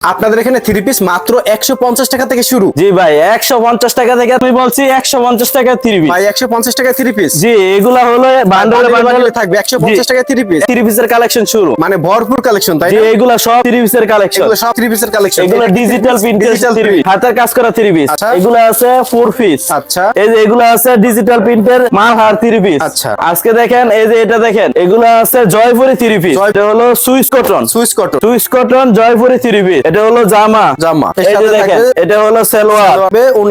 আপনাদের এখানে three piece মাত্র একশো পঞ্চাশ টাকা থেকে শুরু। জি ভাই একশো পঞ্চাশ টাকা থেকে আমি বলছি একশো পঞ্চাশ টাকা থ্রি পিস ভাই একশো পঞ্চাশ টাকা থ্রি পিস জি এগুলা হলো বান্ডলে বান্ডলে থাকবে একশো পঞ্চাশ টাকা থ্রি পিস থ্রি পিসের কালেকশন শুরু। মানে ভরপুর কালেকশন তাই এগুলা সব থ্রি পিসের কালেকশন এগুলো সব থ্রি পিসের কালেকশন এগুলো ডিজিটাল ডিজিটাল থ্রি পিস হাতের কাজ করা থ্রি পিস। এগুলো আছে ফোর পিস আচ্ছা। এই যে এগুলো আছে ডিজিটাল প্রিন্টের মাল হার থ্রি পিস আচ্ছা। আজকে দেখেন এই যে এটা দেখেন এগুলো আছে জয়পুরি থ্রি পিস এটা হলো Swiss cotton. Switch cotton. Swiss cotton Jaipuri three piece এটা হলো জামা। জামা। এই যে দেখেন এটা হলো সালোয়ার।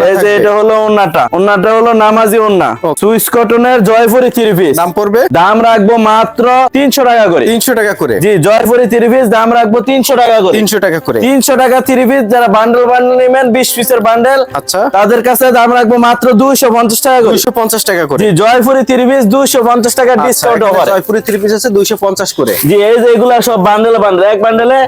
এই যে এটা হলো ওন্নাটা ওন্নাটা হলো নামাজি ওন্না Okay. সুইস কটনের জয়পুরি থ্রি পিস। দাম পড়বে? দাম রাখব মাত্র তিনশো টাকা করে। তিনশো টাকা করে। জি জয়পুরি থ্রি পিস দাম রাখব তিনশো টাকা করে। তিনশো টাকা করে। তিনশো টাকা থ্রি পিস যারা বান্ডেল বান্ডেল নেবেন বিশ পিসের বান্ডেল আচ্ছা। তাদের কাছে দাম রাখব মাত্র দুইশো পঞ্চাশ টাকা করে। দুইশো পঞ্চাশ টাকা করে। জি জয়পুরি থ্রি পিস দুইশো পঞ্চাশ টাকা discount offer Jaipuri three piece আছে দুইশো পঞ্চাশ করে। জি এই যে এগুলা সব বান্ডেল বান্ডেল এক বান্ডেলে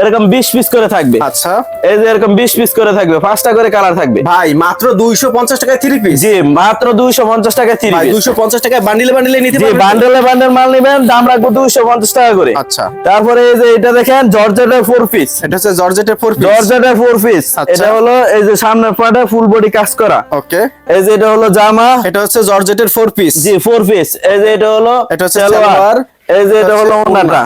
এরকম বিশ পিস করে থাকবে। আচ্ছা। এই যে এরকম বিশ পিস করে থাকবে পাঁচটা করে কালার থাকবে। ভাই মাত্র দুইশো পঞ্চাশ টাকায় থ্রি পিস জি মাত্র দুইশো পঞ্চাশ টাকা থ্রি পিস দুইশো পঞ্চাশ টাকায় বান্ডিলে বান্ডিলে নিতে পারবেন বান্ডেলে বান্ডেল মাল নেবেন দাম রাখব দুইশো পঞ্চাশ টাকা করে। আচ্ছা। তারপরে এই যে এটা দেখেন জর্জেটের ফোর পিস এটা হচ্ছে জর্জেটের ফোর পিস জর্জেটের ফোর পিস আচ্ছা। এটা হলো এই যে সামনের পাটে ফুল বডি কাজ করা। ওকে এই যে এটা হলো জামা। এটা হচ্ছে জর্জেটের ফোর পিস জি ফোর পিস এই যে এটা হলো এটা হচ্ছে সালোয়ার, এই যে এটা এটা হলো হচ্ছে ওন্নাটা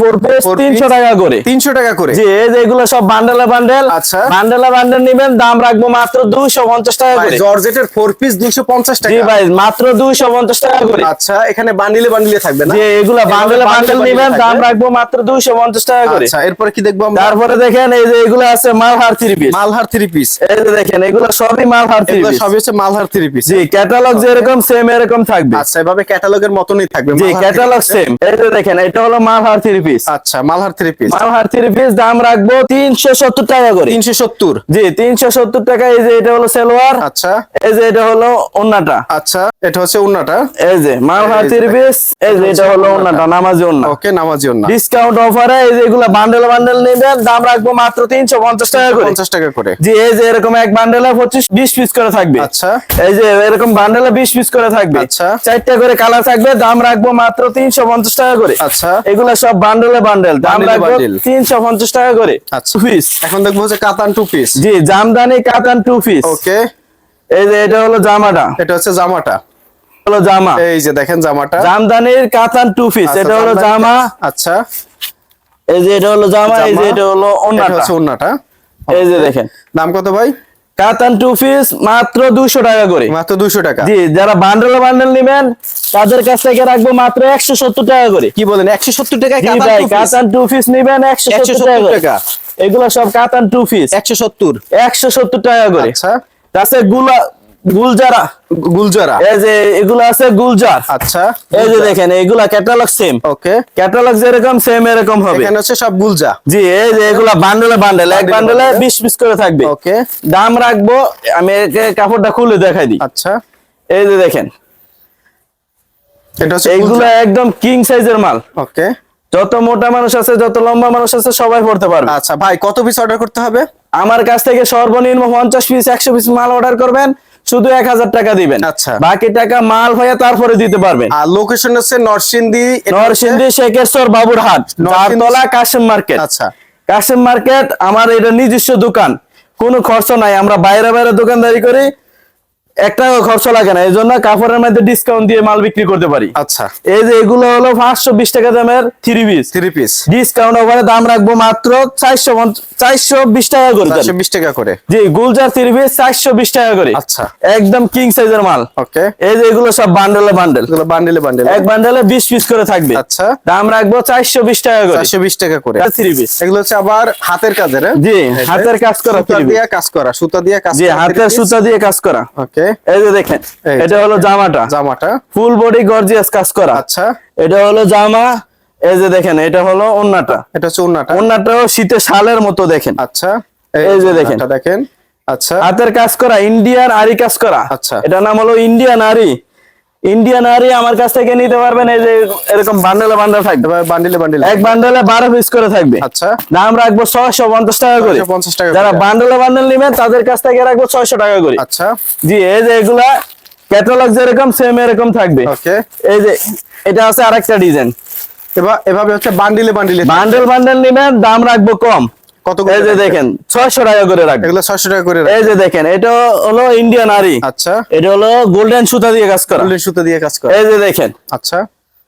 ফোর পিস Four তিনশো piece, টাকা করে। তিনশো টাকা করে? জি এই যে এগুলো সব বান্ডেলে বান্ডেল। আচ্ছা। বান্ডেলে বান্ডেল নিবেন দাম রাখব মাত্র দুইশো পঞ্চাশ টাকা করে। জর্জেটের ফোর পিস দুইশো পঞ্চাশ জি ভাই মাত্র দুইশো পঞ্চাশ টাকা করে। আচ্ছা এখানে বান্ডিলে বান্ডিলে থাকবে না? যে এগুলা বান্ডেলে বান্ডেল bundle দাম রাখব মাত্র দুইশো পঞ্চাশ টাকা করে। আচ্ছা এরপরে কি দেখব আমরা? তারপরে দেখেন এই যে এগুলো আছে Malhar three piece Malhar three piece এই যে দেখেন এগুলো সবই মালহার থ্রি এগুলো পিস সবই হচ্ছে মালহার থ্রি পিস জি ক্যাটালগ যেরকম সেম এরকম থাকবে। আচ্ছা এভাবে ক্যাটালগের মতনই থাকবে জি ক্যাটালগ। সেম এই যে দেখেন এটা হলো মালহার থ্রি পিস আচ্ছা Malhar three piece Malhar three piece দাম রাখব তিনশো সত্তর টাকা করে। তিনশো সত্তর। জি তিনশো সত্তর টাকা এই যে এটা হলো সেলোয়ার। আচ্ছা। এই যে এটা হলো ওন্নাটা। আচ্ছা এটা হচ্ছে উন্নাটা এই যে মালহার থ্রি পিস এই যে এটা হলো ওন্নাটা। নামাজি ওন্না। ওকে নামাজি উন্না ডিসকাউন্ট অফারে এই যে এগুলা বান্ডেল বান্ডেল নেবেন দাম রাখব মাত্র তিনশো পঞ্চাশ টাকা করে। পঞ্চাশ টাকা করে। জি এই যে এরকম এক বান্ডেলে পঁচিশ বিশ পিস করে থাকবে। আচ্ছা। এই যে এরকম বান্ডেলে বিশ পিস করে থাকবে। আচ্ছা। চারটা করে কালার থাকবে দাম রাখব মাত্র তিনশো পঞ্চাশ টাকা করে। আচ্ছা। এগুলা সব বান্ডেলে বান্ডেল দাম রাখব তিনশো পঞ্চাশ টাকা করে। আচ্ছা। পিস এখন দেখব হচ্ছে কাতান টু পিস জি জামদানি কাতান টু পিস ওকে। এই যে এটা হলো জামাটা। এটা হচ্ছে জামাটা। হলো জামা। এই যে দেখেন জামাটা। জামদানির কাতান টু পিস এটা হলো জামা। আচ্ছা। এই যে এটা হলো জামা এই যে এটা হলো এটা ওন্নাটা। এই যে দেখেন। দাম কত ভাই? কাতান টু পিস মাত্র দুশো টাকা করে। মাত্র দুশো টাকা। জি যারা বান্ডেল বান্ডেল নেবেন তাদের কাছ থেকে রাখব মাত্র একশো সত্তর টাকা করে। কি বলেন একশো সত্তর টাকা কাতান টু পিস নেবেন একশো সত্তর 170 টাকা করে। টাকা। এগুলো সব কাতান টু পিস একশো সত্তর। একশো সত্তর টাকা করে। আচ্ছা। তাছাড়া গুলা গুলজারা। গুলজারা। এই যে এগুলো আছে গুলজার। আচ্ছা এই যে দেখেন এগুলা ক্যাটালগ সেম ওকে। ক্যাটালগ যেরকম সেম এরকম হবে। এখানে হচ্ছে সব গুলজা। জি এই যে এগুলা বান্ডেলে বান্ডেল এক Bundle এ বান্ডেলে bundle। বিশ পিস করে থাকবে। ওকে। দাম রাখব আমি কাপড়টা খুলে দেখাই দিই। আচ্ছা। এই যে দেখেন। এটা হচ্ছে এইগুলো একদম কিং সাইজের মাল। ওকে। যত মোটা মানুষ আছে যত লম্বা মানুষ আছে সবাই পড়তে পারবে। আচ্ছা ভাই কত পিস অর্ডার করতে হবে? আমার কাছ থেকে সর্বনিম্ন পঞ্চাশ পিস একশো পিস মাল অর্ডার করবেন। শুধু এক হাজার টাকা দিবেন। আচ্ছা। বাকি টাকা মাল ভাইয়া তারপরে দিতে পারবেন। আর লোকেশন হচ্ছে নরসিংদী নরসিংদী শেখেশ্বর বাবুরহাট চারতলা কাশিম মার্কেট। আচ্ছা। কাশিম মার্কেট আমার এটা নিজস্ব দোকান। কোনো খরচ নাই আমরা বাইরে বাইরে দোকানদারি করি। একটা খরচ লাগে না। এই জন্য কাপড়ের মধ্যে ডিসকাউন্ট দিয়ে মাল বিক্রি করতে পারি। আচ্ছা। এই যে এগুলো হলো পাঁচশো বিশ টাকা দামের three piece three piece discount ওভারে দাম রাখব মাত্র চারশো চারশো বিশ টাকা করে। চারশো বিশ টাকা করে। জি গুলজার থ্রি পিস চারশো বিশ টাকা করে। আচ্ছা। একদম কিং সাইজের মাল। ওকে এই যে এগুলো সব বান্ডেলে বান্ডেল বান্ডিলে বান্ডিলে এক বান্ডেলে বিশ পিস করে থাকবে। আচ্ছা। দাম রাখব চারশো বিশ টাকা করে। চারশো বিশ টাকা করে। থ্রি পিস এগুলো হচ্ছে আবার হাতের কাজের হ্যাঁ? জি, হাতের কাজ করা সুতা দিয়ে কাজ করা সুতা দিয়ে কাজ জি হাতের সুতা দিয়ে কাজ করা। ওকে এই যে দেখেন এটা হলো জামাটা। জামাটা। ফুল বডি গর্জিয়াস কাজ করা। আচ্ছা। এটা হলো জামা এই যে দেখেন এটা হলো ওন্নাটা। এটা হচ্ছে ওন্নাটা। ওন্নাটাও শীতে শালের মতো দেখেন। আচ্ছা। এই যে দেখেন। এটা দেখেন। আচ্ছা। হাতের কাজ করা ইন্ডিয়ান আরি কাজ করা। আচ্ছা। এটা নাম হলো ইন্ডিয়ান আরি। ইন্ডিয়ান আরি আমার কাছ থেকে নিতে পারবেন এই যে এরকম বান্ডেলে বান্ডেল থাকবে। বান্ডিলে বান্ডিলে এক বান্ডেলে বারো পিস করে থাকবে। আচ্ছা। দাম রাখব ছয়শো পঞ্চাশ টাকা করে। 650 টাকা যারা বান্ডেলে বান্ডেল নেবেন তাদের কাছ থেকে রাখব ছয়শো টাকা করে। আচ্ছা। জি এই যে এগুলা ক্যাটালগ যেরকম সেম এরকম থাকবে। ওকে। এই যে এটা আছে আরেকটা ডিজাইন এবার এভাবে হচ্ছে বান্ডিলে বান্ডিলে বান্ডেল বান্ডেল নেবেন দাম রাখব কম। কত এই যে দেখেন ছয়শো টাকা করে রাখবেন এগুলো ছয়শো টাকা করে এই যে দেখেন এটা হলো ইন্ডিয়ান আরি আচ্ছা। এটা হলো গোল্ডেন সুতা দিয়ে কাজ করা। গোল্ডেন সুতো দিয়ে কাজ করে। এই যে দেখেন আচ্ছা।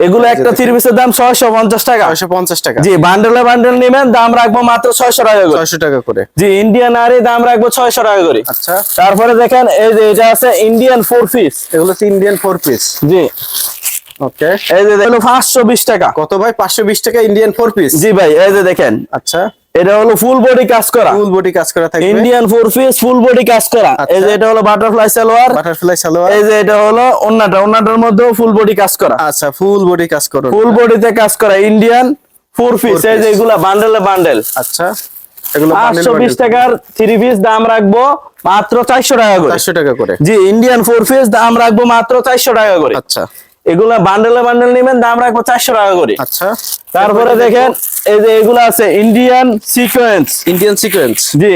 এগুলো একটা থ্রি পিসের দাম ছয়শো পঞ্চাশ টাকা। ছয়শো পঞ্চাশ টাকা। জি বান্ডেলে বান্ডেল নেবেন দাম রাখব মাত্র ছয়শো টাকা করে। ছয়শো টাকা করে। জি ইন্ডিয়ান আরি দাম রাখব ছয়শো টাকা করে। আচ্ছা। তারপরে দেখেন এই যে এটা আছে ইন্ডিয়ান ফোর পিস এগুলো হচ্ছে ইন্ডিয়ান ফোর পিস জি। ওকে এই যে হলো পাঁচশো বিশ টাকা। কত ভাই? পাঁচশো বিশ টাকা ইন্ডিয়ান ফোর পিস জি ভাই এই যে দেখেন। আচ্ছা। এটা হলো ফুল বডি কাজ করা। ফুল বডি কাজ করা থাকবে। Indian four piece full body কাজ করা। আচ্ছা। এই যে এটা হলো বাটারফ্লাই সালোয়ার। বাটারফ্লাই সালোয়ার। এই যে এটা হলো ওন্নাটা। ওন্নাটার মধ্যেও ফুল বডি কাজ করা। আচ্ছা ফুল বডি কাজ করা। ফুল বডিতে কাজ করা ইন্ডিয়ান ফোর পিস এই যে। এগুলা বান্ডেলে বান্ডেল আচ্ছা এগুলো পাঁচশো বিশ টাকার থ্রি পিস দাম রাখব মাত্র চারশো টাকা করে। চারশো টাকা করে। জি ইন্ডিয়ান ফোর পিস দাম রাখব মাত্র চারশো টাকা করে। আচ্ছা। এগুলা বান্ডেলে বান্ডেল নেবেন দাম রাখব চারশো টাকা করে। আচ্ছা। তারপরে দেখেন এই যে এগুলো আছে ইন্ডিয়ান সিকোয়েন্স ইন্ডিয়ান সিকোয়েন্স জি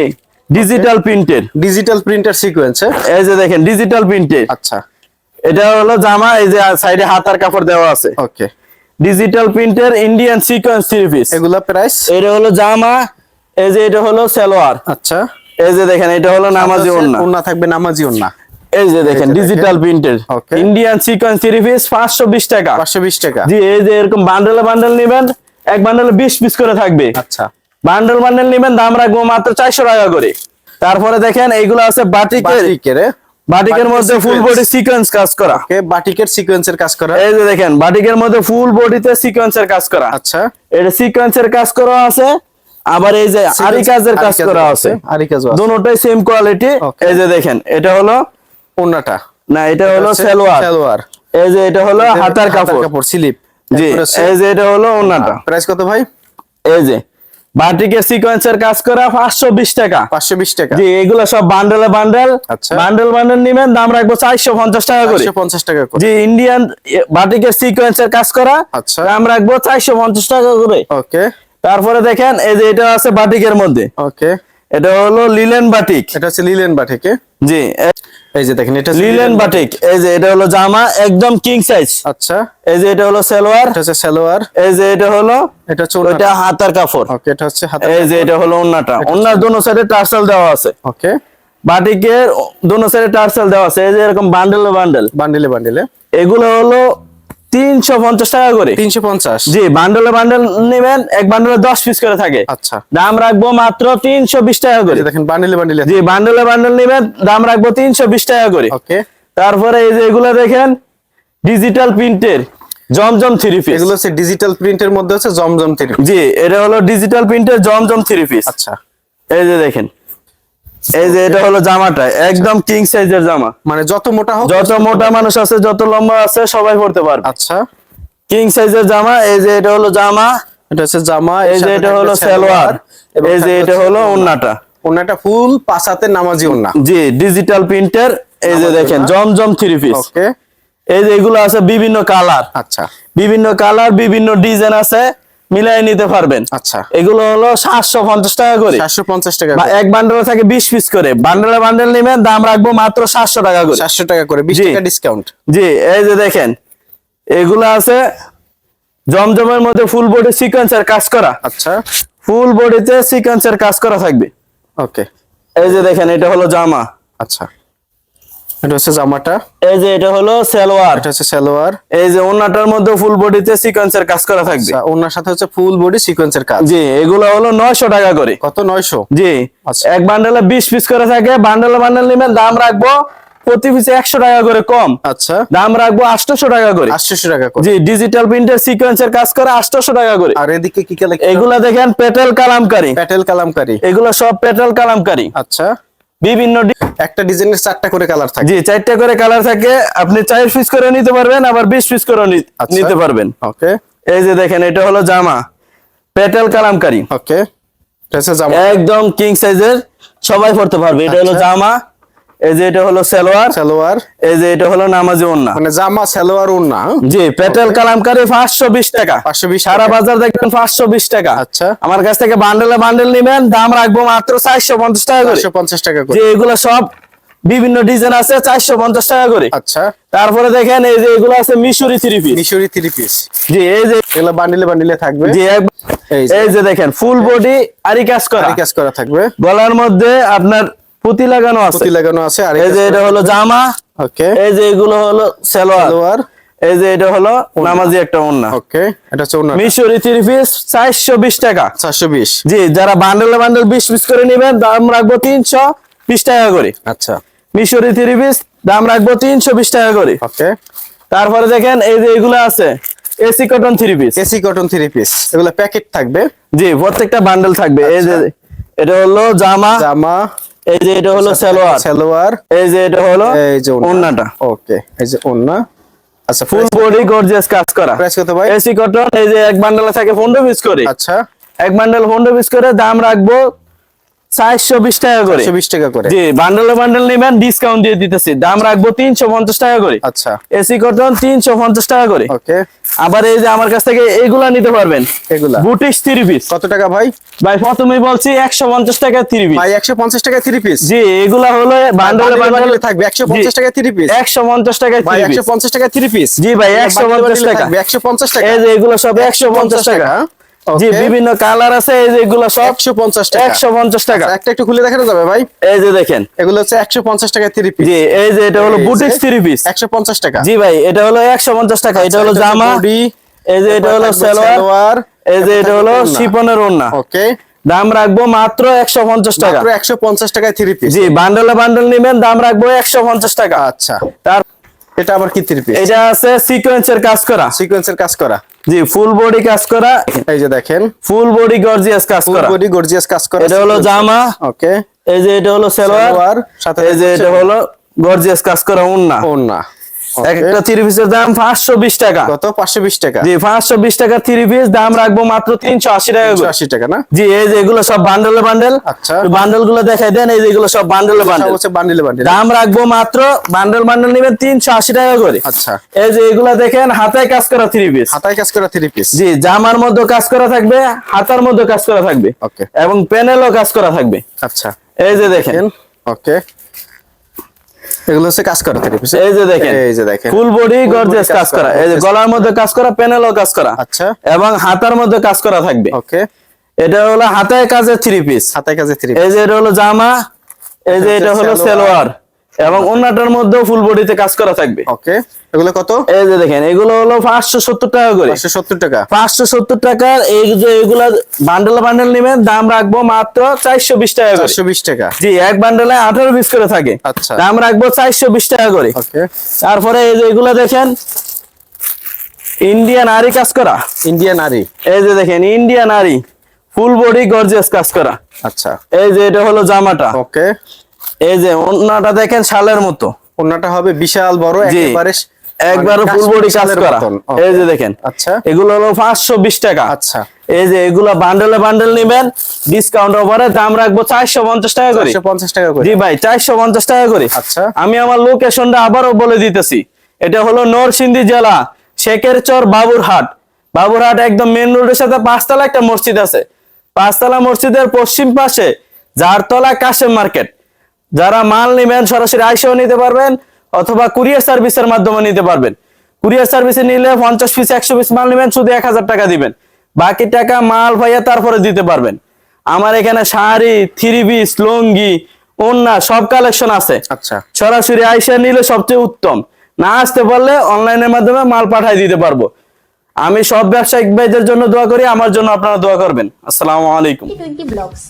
digital printed digital printer sequence এই যে দেখেন ডিজিটাল প্রিন্টেড আচ্ছা। এটা হলো জামা এই যে সাইডে হাতার কাপড় দেওয়া আছে। ওকে ডিজিটাল প্রিন্টের ইন্ডিয়ান সিকোয়েন্স থ্রি পিস এগুলা প্রাইস এটা হলো জামা এই যে এটা হলো সালোয়ার। আচ্ছা। এই যে দেখেন এটা হলো নামাজি ওন্না ওন্না থাকবে নামাজি ওন্না এই যে দেখেন। ডিজিটাল প্রিন্টের ইন্ডিয়ান সিকোয়েন্স থ্রি পিস পাঁচশো বিশ টাকা। পাঁচশো বিশ টাকা। জি এই যে এরকম বান্ডেলে বান্ডেল নেবেন এক বান্ডেলে বিশ পিস করে থাকবে। আচ্ছা। বান্ডেল বান্ডেল নেবেন দাম রাখব মাত্র চারশো টাকা করে। তারপরে দেখেন এইগুলো আছে বাটিকের। বাটিকের এ? বাটিকের বাটিকের মধ্যে ফুল বডি সিকোয়েন্স কাজ করা। ওকে বাটিকের সিকোয়েন্সের কাজ করা। এই যে দেখেন বাটিকের মধ্যে ফুল বডিতে সিকোয়েন্সের কাজ করা। আচ্ছা। এটা সিকোয়েন্সের কাজ করা আছে আবার এই যে আরি কাজের কাজ করা আছে আরি কাজ দুটোটাই সেম কোয়ালিটি এই যে দেখেন এটা হলো ওন্নাটা না এটা হলো সালোয়ার। সালোয়ার। এই যে এটা হলো হাতার কাপড়। কাপড় স্লিপ। জি এই যে এটা হলো ওনাটা প্রাইস কত ভাই? এই যে বাটিকের সিকোয়েন্সের কাজ করা পাঁচশো বিশ টাকা। পাঁচশো বিশ টাকা। জি এগুলো সব বান্ডেলে বান্ডেল আচ্ছা। বান্ডেল বান্ডেল নিবেন দাম রাখব চারশো পঞ্চাশ টাকা করে। চারশো পঞ্চাশ টাকা করে। জি ইন্ডিয়ান বাটিকের সিকোয়েন্সের কাজ করা। আচ্ছা। দাম রাখব চারশো পঞ্চাশ টাকা করে। ওকে। তারপরে দেখেন এই যে এটা আছে বাটিকের মধ্যে। ওকে। এটা হলো লিলেন বাটিক এটা হচ্ছে লিলেন বাটিকে জি এই যে দেখেন এটা লিলেন বাটিক এই যে এটা হলো জামা একদম কিং সাইজ আচ্ছা। এই যে এটা হলো সালোয়ার। এটা হচ্ছে সালোয়ার। এই যে এটা হলো এটা হচ্ছে এটা হাতার কাপড়। ওকে এটা হচ্ছে হাতার এই যে এটা হলো ওন্নাটা ওন্নার দোনো সাইডে টার্সেল দেওয়া আছে। ওকে বাটিকের দোনো সাইডে টার্সেল দেওয়া আছে। এই যে এরকম বান্ডেল বান্ডেল বান্ডিলে বান্ডিলে এগুলো হলো তিনশো পঞ্চাশ টাকা করে। তিনশো পঞ্চাশ। জি বান্ডেলে বান্ডেল নেবেন এক বান্ডেলে দশ পিস করে থাকে। আচ্ছা। দাম রাখব মাত্র তিনশো বিশ টাকা করে। দেখেন বান্ডিলে বান্ডিলে জি বান্ডেলে বান্ডেল নেবেন দাম রাখব তিনশো বিশ টাকা করে। ওকে। তারপরে এই যে এগুলো দেখেন ডিজিটাল প্রিন্টের জমজম থ্রি পিস এগুলো হচ্ছে ডিজিটাল প্রিন্টের মধ্যে হচ্ছে জমজম থ্রি জি এটা হলো ডিজিটাল প্রিন্টের জমজম থ্রি পিস আচ্ছা। এই যে দেখেন এই যে এটা হলো জামাটা একদম কিং সাইজের জামা। মানে যত মোটা হোক যত মোটা মানুষ আছে যত লম্বা আছে সবাই পড়তে পারবে। আচ্ছা। কিং সাইজের জামা এই যে এটা হলো জামা এটা হচ্ছে জামা এই যে এটা হলো সালোয়ার এই যে এটা হলো ওন্নাটা ওনাটা ফুল পাঁচাতে নামাজি ওন্না জি ডিজিটাল প্রিন্টার এই যে দেখেন। জমজম থ্রি পিস ওকে এই যে এগুলো আছে বিভিন্ন কালার। আচ্ছা। বিভিন্ন কালার বিভিন্ন ডিজাইন আছে। মিলাই নিতে পারবেন। আচ্ছা। এগুলো হলো সাতশো পঞ্চাশ টাকা করে। চারশো পঞ্চাশ টাকা বা এক বান্ডেল থাকে বিশ পিস করে। বান্ডেলে বান্ডেল নেবেন দাম রাখব মাত্র সাতশো টাকা করে। চারশো টাকা করে বিশ। টাকা ডিসকাউন্ট জি এই যে দেখেন এগুলো আছে জমজমের মধ্যে ফুল বডি সিকোয়েন্সের কাজ করা। আচ্ছা। ফুল বডিতে সিকোয়েন্সের কাজ করা থাকবে। ওকে এই যে দেখেন এটা হলো জামা। আচ্ছা। এটা হচ্ছে জামাটা। এই যে এটা হলো সালোয়ার। এটা হচ্ছে সালোয়ার। এই যে ওন্নাটার মধ্যে ফুল বডিতে সিকোয়েন্সের কাজ করা থাকবে। আচ্ছা ওনার সাথে হচ্ছে ফুল বডি সিকোয়েন্সের কাজ। জি এগুলো হলো নয়শো টাকা করে। কত? নয়শো? জি আচ্ছা। এক বান্ডেলে বিশ পিস করে থাকে বান্ডেলে বান্ডেল নেবেন দাম রাখব প্রতি পিসে একশো টাকা করে কম। আচ্ছা। দাম রাখব আটশোশো টাকা করে। আটশোশো টাকা করে। জি ডিজিটাল প্রিন্টের সিকোয়েন্সের কাজ করে আটশোশো টাকা করে। আর এদিকে কি এগুলা দেখেন পেটেল কালামকারি। প্যাটেল কালামকারি। এগুলো সব পেটেল কালামকারি। আচ্ছা। বিভিন্ন একটা ডিজাইনের চারটা করে কালার থাকে। জি চারটা করে কালার থাকে। আপনি চার পিস করে নিতে পারবেন আবার বিশ পিস করে আচ্ছা। নিতে পারবেন। ওকে। এই যে দেখেন এটা হলো জামা। পেটেল কালামকারি। ওকে। একদম কিং সাইজের সবাই পড়তে পারবে। এটা হলো আচ্ছা। জামা। এই যে এটা হলো সালোয়ার সালোয়ার। এই যে এটা হলো নামাজি ওন্না মানে জামা সালোয়ার ওন্না জি পেটেল কালামকারি পাঁচশো বিশ টাকা। 520 সারা বাজার দেখবেন পাঁচশো বিশ টাকা। আচ্ছা। আমার কাছ থেকে বান্ডেলে বান্ডেল নিবেন দাম রাখব মাত্র চারশো পঞ্চাশ টাকা করে। চারশো পঞ্চাশ টাকা করে। যে এগুলো সব বিভিন্ন ডিজাইন আছে চারশো পঞ্চাশ টাকা করে। আচ্ছা। তারপরে দেখেন এই যে এগুলো আছে Mishri three piece Mishri three piece জি এই যে এগুলো বান্ডিলে বান্ডিলে থাকবে। জি এই যে। এই যে দেখেন ফুল বডি আরি কাজ করা। আরি কাজ করা থাকবে। গলার মধ্যে আপনার পুঁতি লাগানো আছে। পুঁতি লাগানো আছে আর এই যে এটা হলো জামা ওকে। এই যে এগুলো হলো সালোয়ার। সালোয়ার। এই যে এটা হলো নামাজি একটা ওন্না ওকে এটা হচ্ছে ওনার মিশরি থ্রি পিস চারশো বিশ টাকা। চারশো বিশ। জি যারা বান্ডেলে বান্ডেল বিশ পিস করে নেবেন দাম রাখব তিনশো বিশ টাকা করে। আচ্ছা। মিশরি থ্রি পিস দাম রাখব তিনশো বিশ টাকা করে। ওকে। তারপরে দেখেন এই যে এগুলো আছে AC cotton three piece AC cotton three piece এগুলো প্যাকেট থাকবে। জি প্রত্যেকটা বান্ডেল থাকবে। এই যে এটা হলো জামা। জামা। এই যে এটা হলো সালোয়ার। সালোয়ার। এই যে এটা হলো এই যে ওন্নাটা ওকে এই যে ওন্না আচ্ছা ফুল বডি গর্জিয়াস কাজ করা। প্রাইস কত ভাই? এসি কটন এই যে এক বান্ডেলে থাকে পনেরো পিস করে। আচ্ছা। এক বান্ডেল পনেরো পিস করে দাম রাখব চারশো বিশ টাকা করে। একশো বিশ টাকা করে। জি বান্ডেল বান্ডেল নেবেন ডিসকাউন্ট দিয়ে দিতেছি। দাম রাখব তিনশো পঞ্চাশ টাকা করে। আচ্ছা। এসি কটন টাকা করে। ওকে। আবার এই যে আমার কাছ থেকে এইগুলা নিতে পারবেন। এগুলা? পিস কত টাকা ভাই? ভাই প্রথমেই বলছি একশো পঞ্চাশ টাকা থ্রি পিস ভাই একশো পঞ্চাশ টাকা থ্রি পিস জি এগুলা হলো বান্ডেল বান্ডেল থাকবে একশো পঞ্চাশ টাকা থ্রি পিস একশো পঞ্চাশ টাকা ভাই থ্রি একশো পঞ্চাশ টাকা থ্রি পিস জি ভাই একশো পঞ্চাশ টাকা। একশো পঞ্চাশ টাকা। এই যে এগুলো সব একশো পঞ্চাশ টাকা। জি বিভিন্ন কালার আছে এই যে এগুলো সব একশো পঞ্চাশ টাকা। একশো পঞ্চাশ টাকা। একটা একটু খুলে দেখানো যাবে ভাই? এই যে দেখেন। এগুলো হচ্ছে একশো পঞ্চাশ টাকা থ্রি পিস জি এই যে এটা হলো বুটিক্স থ্রি পিস একশো পঞ্চাশ টাকা। জি ভাই এটা হলো একশো পঞ্চাশ টাকা এটা হলো আচ্ছা, জামা এই যে এটা হলো সালোয়ার এই যে এটা হলো শিপনের ওড়না। ওকে দাম রাখব মাত্র একশো পঞ্চাশ টাকা। একশো পঞ্চাশ টাকায় থ্রি পিস জি বান্ডেলে বান্ডেল নেবেন দাম রাখব একশো পঞ্চাশ টাকা। আচ্ছা। তার এটা আবার কি থ্রি পিস এটা আছে সিকোয়েন্সের কাজ করা। সিকোয়েন্সের কাজ করা। জি ফুল বডি কাজ করা। এই যে দেখেন। ফুল বডি গর্জিয়াস কাজ ফুল করা। বডি গর্জিয়াস কাজ করা এটা হলো জামা। ওকে এই যে এটা হলো সালোয়ার। সাথে এই যে এটা হলো গর্জিয়াস কাজ করা উন্না ওন্না একটা থ্রি পিসের দাম পাঁচশো বিশ টাকা। কত? পাঁচশো বিশ টাকা। জি পাঁচশো বিশ টাকা থ্রি পিস দাম রাখব মাত্র তিনশো আশি টাকা আশি টাকা না? জি এই যে এগুলো সব বান্ডেলে বান্ডেল আচ্ছা। বান্ডেলগুলো দেখাই দেন এই যে এগুলো সব বান্ডেলে বান্ডেল বান্ডিলে বান্ডিলে দাম রাখব মাত্র বান্ডেল বান্ডেল নেবেন তিনশো আশি টাকা করে। আচ্ছা। এই যে এগুলা দেখেন হাতায় কাজ করা থ্রি পিস হাতায় কাজ করা থ্রি পিস জি জামার মধ্যে কাজ করা থাকবে হাতার মধ্যে কাজ করা থাকবে। ওকে এবং প্যানেলও কাজ করা থাকবে। আচ্ছা। এই যে দেখেন। ওকে এগুলো হচ্ছে কাজ করা থ্রি পিস এই যে দেখেন এই যে দেখেন। ফুল বডি গর্জিয়াস কাজ করা। এই যে গলার মধ্যে কাজ করা প্যানেলও কাজ করা। আচ্ছা। এবং হাতার মধ্যে কাজ করা থাকবে। ওকে। এটা হলো হাতায় থ্রি পিস হাতায় কাজে থ্রি এই যে এটা হলো জামা এই যে এটা হলো সালোয়ার। এবং মধ্যেও ফুল বডিতে কাজ করা থাকবে। ওকে এগুলো কত? এই যে দেখেন এগুলো হলো পাঁচশো সত্তর টাকা করে। পাঁচশো সত্তর টাকা। পাঁচশো সত্তর টাকার এই যে এগুলা বান্ডেল বান্ডেল নেবেন দাম রাখব মাত্র চারশো বিশ টাকা করে। চারশো বিশ টাকা। জি এক বান্ডেলে আঠারো পিস করে থাকে। আচ্ছা। দাম রাখব চারশো বিশ টাকা করে। ওকে। তারপরে এই যে এগুলো দেখেন ইন্ডিয়ান আরি কাজ করা। ইন্ডিয়ান আরি এই যে দেখেন ইন্ডিয়ান আরি ফুল বডি গর্জিয়াস কাজ করা। আচ্ছা। এই যে এটা হলো জামাটা। ওকে। এই যে অন্যটা দেখেন শালের মতো। ওনাটা হবে বিশাল বড় একেবারে একবার ফুল বডি কাজ করা। এই যে দেখেন। আচ্ছা। এগুলো হলো পাঁচশো বিশ টাকা। আচ্ছা। এই যে এগুলো বান্ডেলে বান্ডেল নিবেন ডিসকাউন্ট অফারে দাম রাখব চারশো পঞ্চাশ টাকা করে। চারশো পঞ্চাশ টাকা করে। জি ভাই চারশো পঞ্চাশ টাকা করে। আচ্ছা। আমি আমার লোকেশনটা আবারও বলে দিতেছি। এটা হলো নরসিংদী জেলা শেখের চর বাবুরহাট। বাবুরহাট একদম মেন রোডের সাথে পাঁচতলা একটা মসজিদ আছে। পাঁচতলা মসজিদের পশ্চিম পাশে জারতলা কাশেম মার্কেট যারা মাল নেবেন সরাসরি আইসেও নিতে পারবেন অথবা কুরিয়ার সার্ভিসের মাধ্যমে নিতে পারবেন। কুরিয়ার সার্ভিসে নিলে পঞ্চাশ পিস একশো পিস মাল নেবেন শুধু এক হাজার টাকা দিবেন। বাকি টাকা মাল ভাইয়া তারপরে দিতে পারবেন। আমার এখানে শাড়ি থ্রি পিস লুঙ্গি ওন্না সব কালেকশন আছে। আচ্ছা। সরাসরি আইসা নিলে সবচেয়ে উত্তম। না আসতে পারলে অনলাইনের মাধ্যমে মাল পাঠাই দিতে পারব। আমি সব ব্যবসায়িক ভাইদের জন্য দোয়া করি আমার জন্য আপনারা দোয়া করবেন। আসসালামু আলাইকুম। ব্লগস।